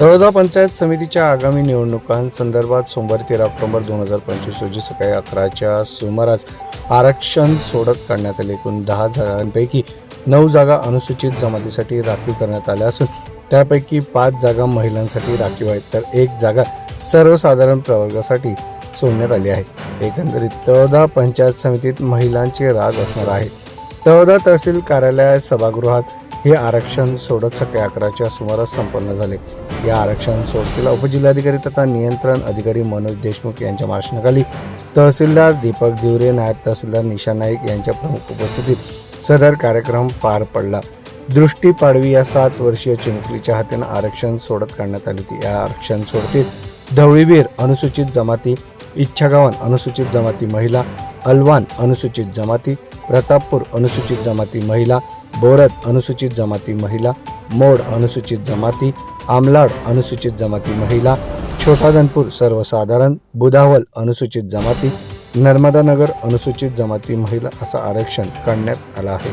तळोदा पंचायत समितीच्या आगामी निवडणुकांसंदर्भात सोमवारी तेरा ऑक्टोबर दोन हजार पंचवीस रोजी सकाळी अकराच्या सुमारास आरक्षण सोडत काढण्यात आले. एकूण दहा जागांपैकी नऊ जागा अनुसूचित जमातीसाठी राखीव करण्यात आल्या असून त्यापैकी पाच जागा महिलांसाठी राखीव आहेत. तर एक जागा सर्वसाधारण प्रवर्गासाठी सोडण्यात आली आहे. एकंदरीत तळोदा पंचायत समितीत महिलांचे राज असणार आहे. तळोदा तहसील कार्यालयात सभागृहात हे आरक्षण सोडत सकाळी अकराच्या सुमारास संपन्न झाले. या आरक्षण सोडतीला उपजिल्हाधिकारी तथा नियंत्रण अधिकारी मनोज देशमुख यांच्या भाषणाखाली तहसीलदार दीपक दिवरे नायब तहसीलदार निशा नाईक यांच्या प्रमुख उपस्थितीत सदर कार्यक्रम पार पडला. दृष्टी पाडवी या सात वर्षीय चिमुकलीच्या हातीनं आरक्षण सोडत काढण्यात आली होती. या आरक्षण सोडतीत धवळीवीर अनुसूचित जमाती इच्छागावन अनुसूचित जमाती महिला अलवान अनुसूचित जमाती प्रतापपूर अनुसूचित जमाती महिला बोरद अनुसूचित जमाती महिला मोड अनुसूचित जमाती आमलाड अनुसूचित जमाती महिला छोटाधनपूर सर्वसाधारण बुधावल अनुसूचित जमाती नर्मदानगर अनुसूचित जमाती महिला असं आरक्षण काढण्यात आलं आहे.